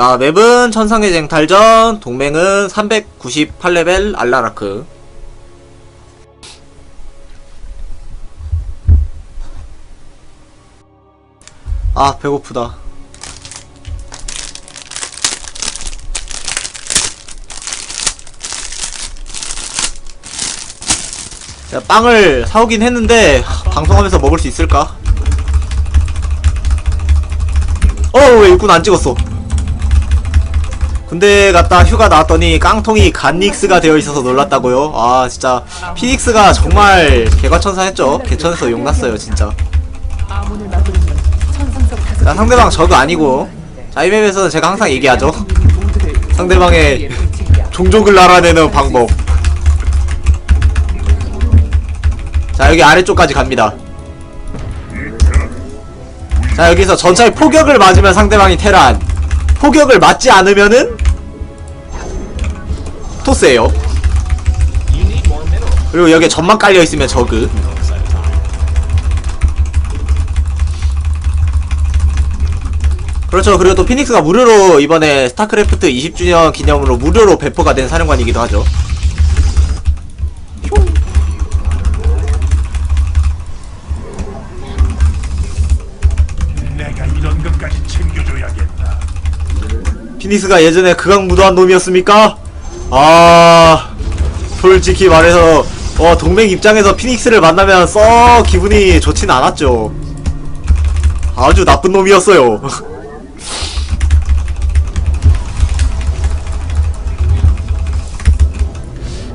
자, 맵은 천상의 쟁탈전, 동맹은 398레벨 알라라크. 아, 배고프다. 제가 빵을 사오긴 했는데, 하, 방송하면서 먹을 수 있을까? 어, 왜 일꾼 안 찍었어? 군대 갔다 휴가 나왔더니 깡통이 간닉스가 되어 있어서 놀랐다고요? 아 진짜 피닉스가 정말 개과천선했죠. 개천에서 용났어요 진짜. 자 상대방 저도 아니고 자 이 맵에서는 제가 항상 얘기하죠. 상대방의 종족을 알아내는 방법. 자 여기 아래쪽까지 갑니다. 자 여기서 전차의 포격을 맞으면 상대방이 테란 포격을 맞지 않으면은 토스예요. 그리고 여기에 점만 깔려있으면 저그. 그렇죠. 그리고 또 피닉스가 무료로 이번에 스타크래프트 20주년 기념으로 무료로 배포가 된 사령관이기도 하죠. 내가 이런 것까지 챙겨줘야겠다. 피닉스가 예전에 극악무도한 놈이었습니까? 아 솔직히 말해서 어 동맹 입장에서 피닉스를 만나면 썩 기분이 좋진 않았죠 아주 나쁜 놈이었어요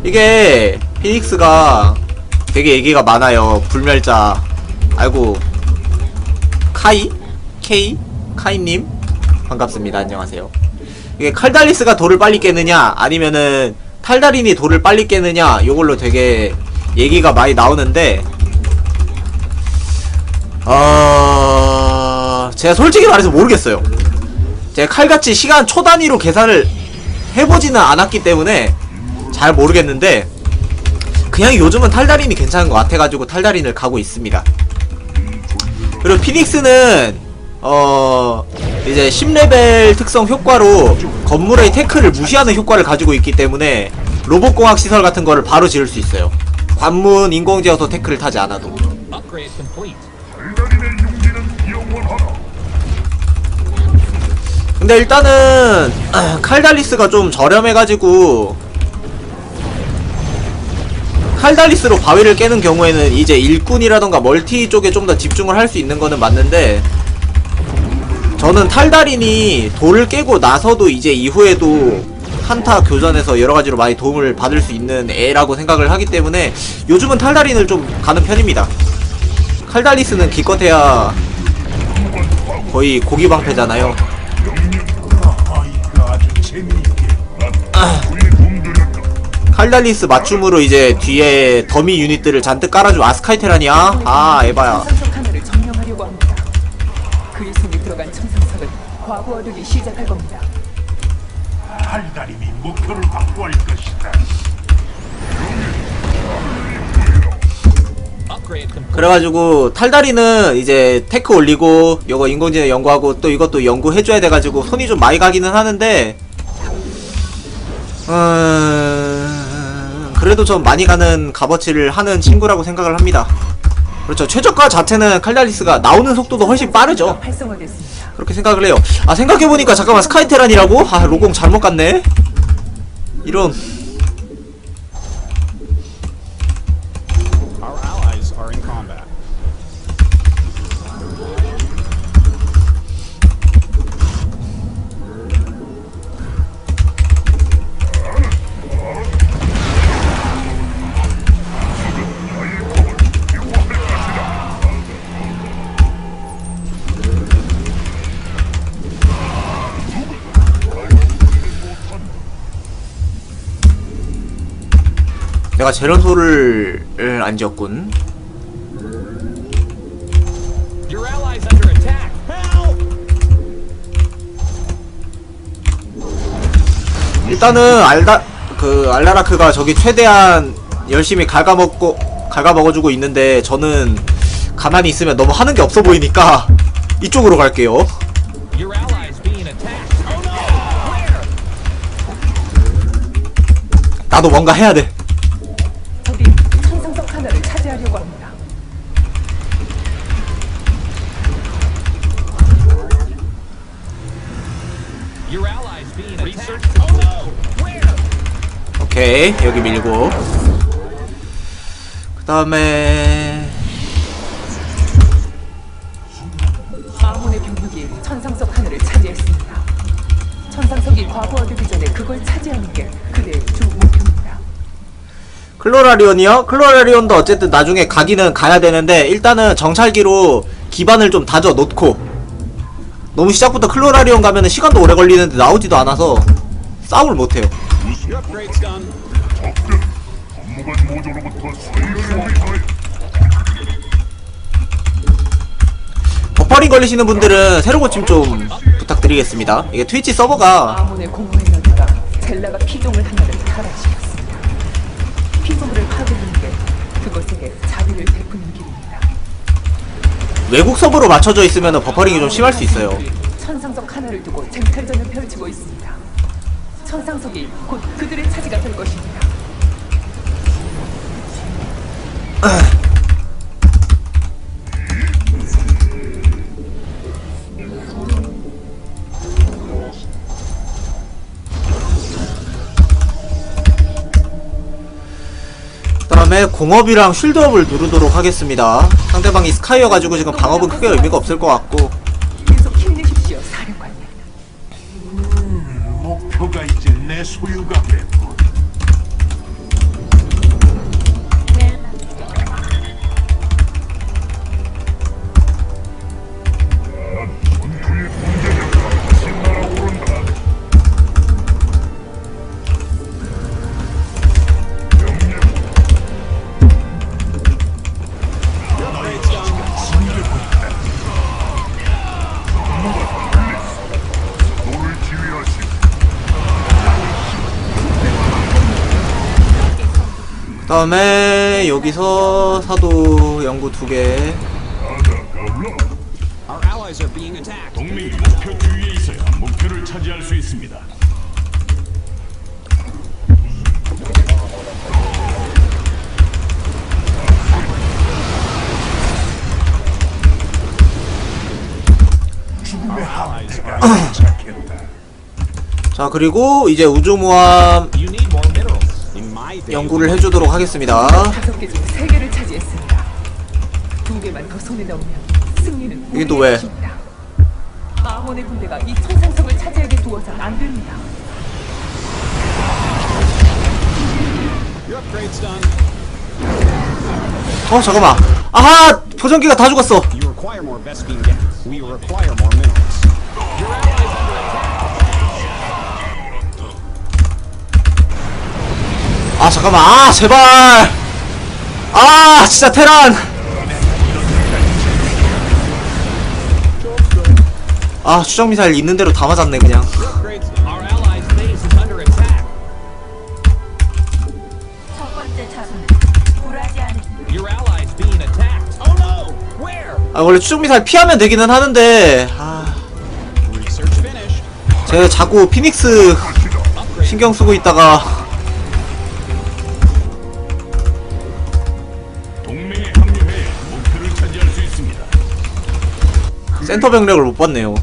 이게 피닉스가 되게 얘기가 많아요 불멸자 아이고 카이? 케이? 카이님? 반갑습니다. 안녕하세요. 이게 칼달리스가 돌을 빨리 깨느냐, 아니면은 탈다린이 돌을 빨리 깨느냐, 요걸로 되게 얘기가 많이 나오는데, 어, 제가 솔직히 말해서 모르겠어요. 제가 칼같이 시간 초 단위로 계산을 해보지는 않았기 때문에 잘 모르겠는데, 그냥 요즘은 탈다린이 괜찮은 것 같아가지고 탈다린을 가고 있습니다. 그리고 피닉스는 어 이제 10레벨 특성 효과로 건물의 태클을 무시하는 효과를 가지고 있기 때문에 로봇공학 시설 같은 거를 바로 지을 수 있어요. 관문 인공지어서 태클을 타지 않아도. 근데 일단은 칼달리스가 좀 저렴해가지고 칼달리스로 바위를 깨는 경우에는 이제 일꾼이라던가 멀티 쪽에 좀 더 집중을 할 수 있는 거는 맞는데 저는 탈달인이 돌을 깨고 나서도 이제 이후에도 한타 교전에서 여러 가지로 많이 도움을 받을 수 있는 애라고 생각을 하기 때문에 요즘은 탈달인을 좀 가는 편입니다. 칼달리스는 기껏해야 거의 고기방패잖아요. 칼달리스 맞춤으로 이제 뒤에 더미 유닛들을 잔뜩 깔아준 아스카이테란이야? 아 에바야 과부하되기 시작할 겁니다. 달달임이 목표를 확보할 것이다. 그래가지고 탈다리는 이제 테크 올리고 요거 인공지능 연구하고 또 이것도 연구해줘야 돼가지고 손이 좀 많이 가기는 하는데 음... 그래도 좀 많이 가는 값어치를 하는 친구라고 생각을 합니다 그렇죠 최저가 자체는 칼달리스가 나오는 속도도 훨씬 빠르죠 활성화됐습니다. 그렇게 생각을 해요. 아 생각해보니까 잠깐만 스카이테란이라고? 아 로공 잘못 갔네. 이런 내가 제로도를 안 지었군. 일단은 알다 그 알라라크가 저기 최대한 열심히 갉아먹고 갉아먹어주고 있는데 저는 가만히 있으면 너무 하는 게 없어 보이니까 이쪽으로 갈게요. 나도 뭔가 해야 돼. 오케이 여기 밀고 그 다음에 아몬의 병력이 천상석 하나를 차지했습니다. 천상석이 과부하되기 전에 그걸 차지하는 게 그대의 주 목표입니다. 클로라리온이요? 클로라리온도 어쨌든 나중에 가기는 가야 되는데 일단은 정찰기로 기반을 좀 다져 놓고 너무 시작부터 클로라리온 가면은 시간도 오래 걸리는데 나오지도 않아서 싸움을 못해요 Your upgrade's done. 적들 전무관 모조로부터 위하여 버퍼링 걸리시는 분들은 새로 고침 좀 부탁드리겠습니다 이게 트위치 서버가 아몬의 공허 에너지가 젤라가 피조물 하나를 타락시켰습니다. 피조물을 파괴하는 게 그것에게 자비를 베푸는 길입니다. 외국 서버로 맞춰져 있으면 버퍼링이 좀 심할 수 있어요 천상석 하나를 두고 쟁탈전을 펼치고 있습니다. 천상석이 곧 그들의 차지가 될 것입니다. 그 다음에 공업이랑 쉴드업을 누르도록 하겠습니다 상대방이 스카이여 가지고 지금 방업은 크게 의미가 없을 것 같고 이제 내 다음에 여기서 사도 연구 두개 나다가라 Our allies are being attacked. 동맹이 목표 주위에 있어야 목표를 차지할 수 있습니다. 자 그리고 이제 우주모함 연구를 해주도록 하겠습니다 다섯 개 중 세 개를 차지했습니다. 두 개만 더 손에 넣으면 승리는 이게 또 우리의 왜? 것입니다. 아몬의 군대가 이 천상석을 차지하게 두어선 안 됩니다. your upgrade's done. 어 잠깐만 아하 보정기가 다 죽었어 You require more Vespine gas. We require more 아 잠깐만 아 제발 아 진짜 테란 아 추적미사일 있는 대로 다 맞았네 그냥. Oh? 아 원래 추적미사일 피하면 되기는 하는데 아. 제가 자꾸 피닉스 신경 쓰고 있다가 센터 병력을 못 봤네요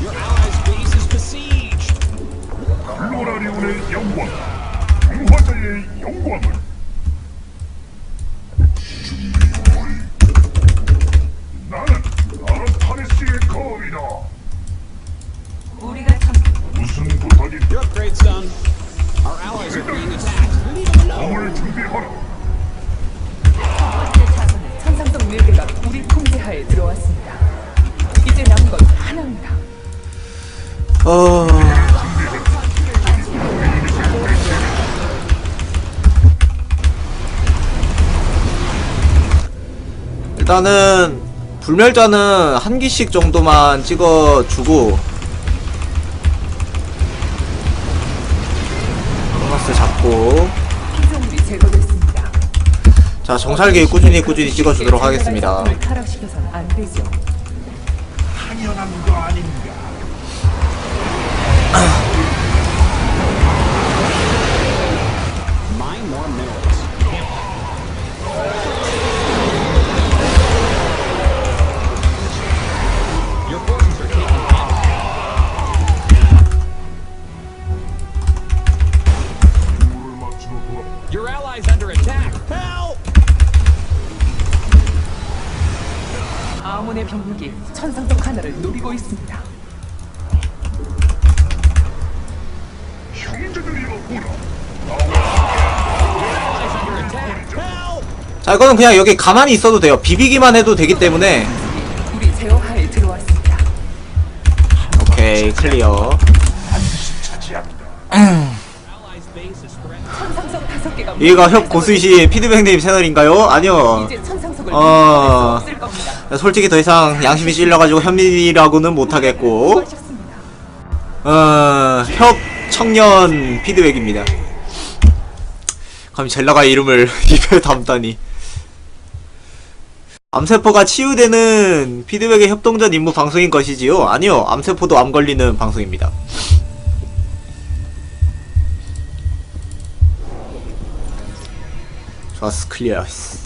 Your allies' base is besieged. 로라리온의 영광, 중화자의 영광을. 나는 아르타네스의 거이다. 우리가 참 무슨 부탁이 Your upgrade's done. Our allies are being attacked. Leave them alone. 몸을 준비하라. 개가 우리 통제하에 들어왔습니다. 이제 남은 건 하나입니다. 어... 일단은 불멸자는 한 기씩 정도만 찍어주고 토마스 잡고 자 정찰기 꾸준히 꾸준히 찍어주도록 하겠습니다 타락시켜서는 안 되죠. 당연한 거 아닌가? Mine more minerals. Your fortunes are taking damage. 물을 맞추고 Your allies under attack. Help! 천상석 하나를 노리고 있습니다. 자 이거는 그냥 여기 가만히 있어도 돼요 비비기만 해도 되기 때문에 우리 제어하에 들어왔습니다. 오케이 클리어. 천상석 다섯 개가 여기가 협 고수이시 피드백님 채널인가요? 아니요 이제 천상석 을 어. 어... 쓸 겁니다. 솔직히 더 이상 양심이 찔려가지고 현민이라고는 못하겠고. 어, 협 청년 피드백입니다 감히 젤라가의 이름을 입에 담다니 암세포가 치유되는 피드백의 협동전 임무 방송인 것이지요? 아니요 암세포도 암 걸리는 방송입니다 좋았어 클리어스